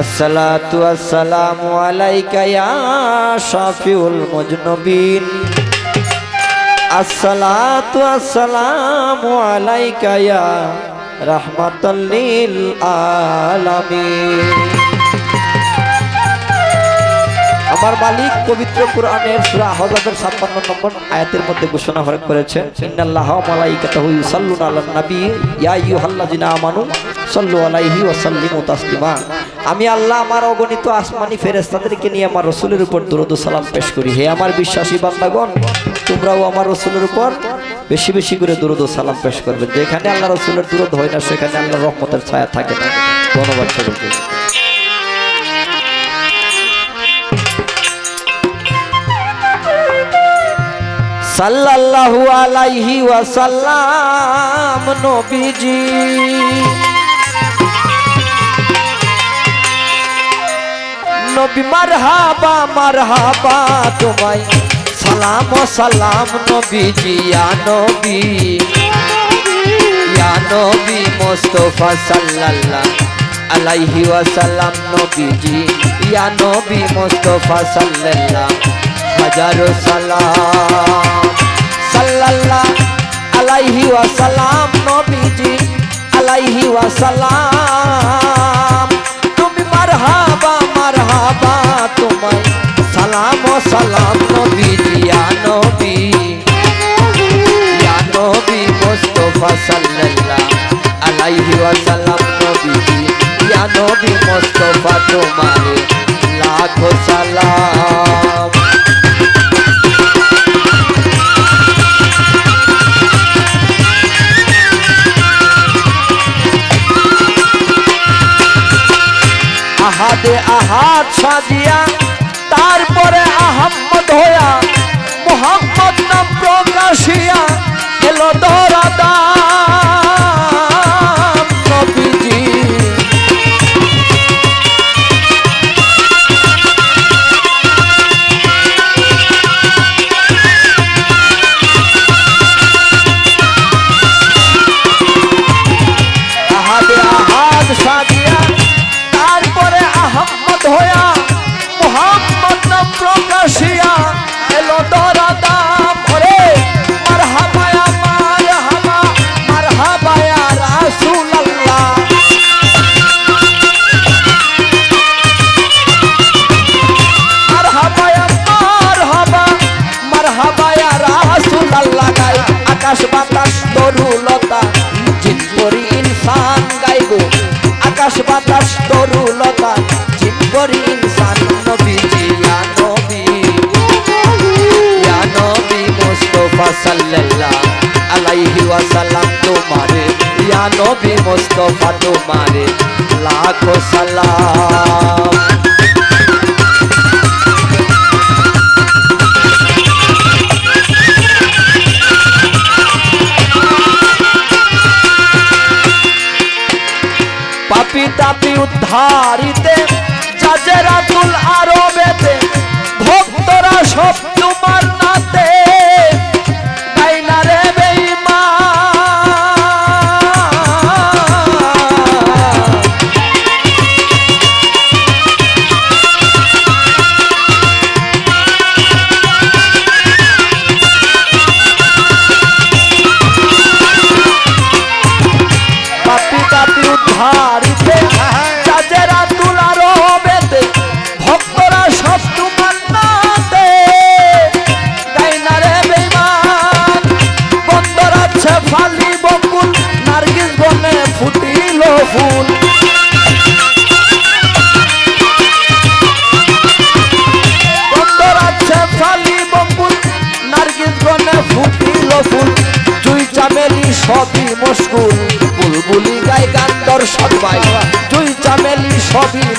আসসালাতু আসসালামু আলাইকা ইয়া শাফিউল মুজনবিন। আসসালাতু আসসালামু আলাইকা ইয়া রাহমাতাল লিল আলামিন। আমার মালিক পবিত্র কোরআনের সূরা আহজাবের 56 নম্বর আয়াতের মধ্যে ঘোষণা করে করেছেন ইন্নাল্লাহা মালাইকাতাহু ইউসাল্লুনা আলান নবী, ইয়া আইয়ুহাল্লাযিনা আমানু সাল্লু আলাইহি ওয়া সাল্লিমু তাসলিমা। আমি আল্লাহ আমার অগণিত আসমানি ফেরেশতাদেরকে নিয়ে আমার রসুলের উপর দরুদ সালাম পেশ করি। হে আমার বিশ্বাসী বান্দাগণ, তোমরাও আমার রসুলের উপর বেশি বেশি করে দরুদ সালাম পেশ করবে। যেখানে আল্লাহ রসুলের দরুদ হয় না, সেখানে আল্লাহ রহমতের ছায়া থাকে না। ধন্যবাদ সকলকে সাল্লাল্লাহু আলাইহি ওয়াসাল্লাম নবীজি। নবী মারহাবা মারহাবা, তোমায় সালাম সালাম নবীজি, ইয়া নবী। ইয়া নবী মুস্তাফা সাল্লাল্লাহু আলাইহি ওয়াসাল্লাম নবীজি। ইয়া নবী মুস্তাফা সাল্লাল্লাহু হাজারো সালাম। সাল্লাল্লাহ আলাইহি ওয়াসাল্লাম, নবীজি আলাইহি ওয়াসাল্লাম। তুমি মারহাবা মারহাবা, তোমায় সালাম ও সালাম, নবীজি, ইয়া নবী। ইয়া নবী মুস্তাফা সাল্লাল্লাহু আলাইহি ওয়াসাল্লাম, নবীজি। ইয়া নবী মুস্তাফা, তোমারে লাখো সালাম। সাজিয়া তারপরে আকাশ বাতাস তরুলতা জিনপরি ইনসান গাইবো। আকাশ বাতাস তরুলতা জিনপরি ইনসান নবীজি ইয়া নবী। ইয়া নবী মুস্তাফা সাল্লাল্লাহু আলাইহি ওয়াসাল্লাম তোমারে। ইয়া নবী মুস্তাফা তোমারে। লাখো সালাম।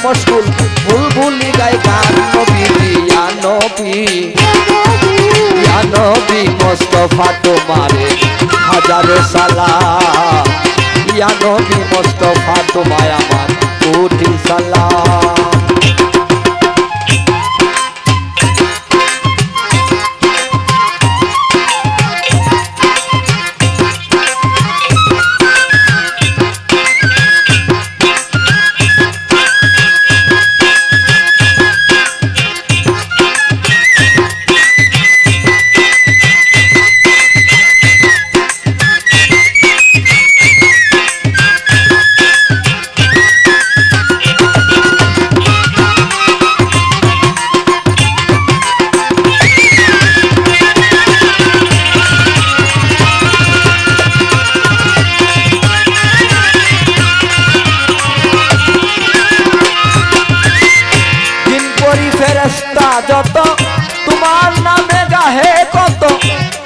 মশকুল বুলবুলি গায় গান নবী, ইয়া নবী। ইয়া নবী, মোস্তফা তোমারে হাজারো সালা ইয়া নবী, মোস্তফা তোমায় फेरस्ता जत तुम नाम गाहे कत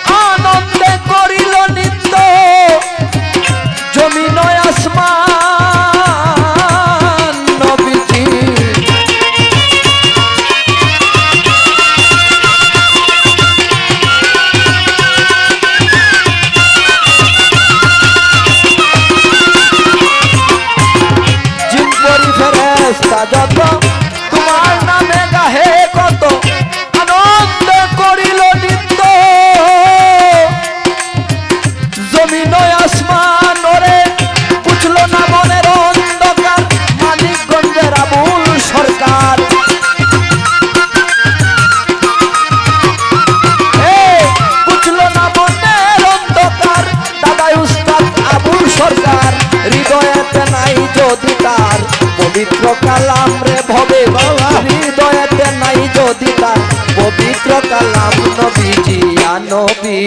অধিকার, পবিত্র কালাম নবী, জিয়া নবী।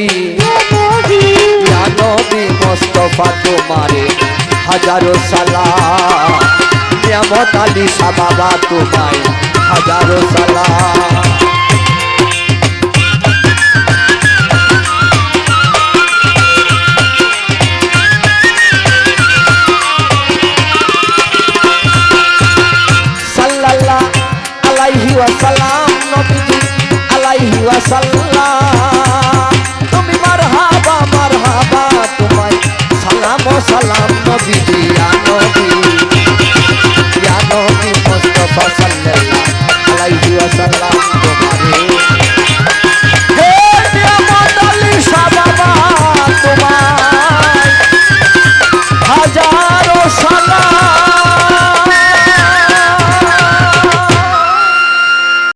জিয়া নবী, মোস্তফা তোমারে হাজারো সালাম। নিয়ামত আলী সাবাবা তোমায় হাজারো সালাম। নবীজি আলাইহি ওয়াসাল্লাম।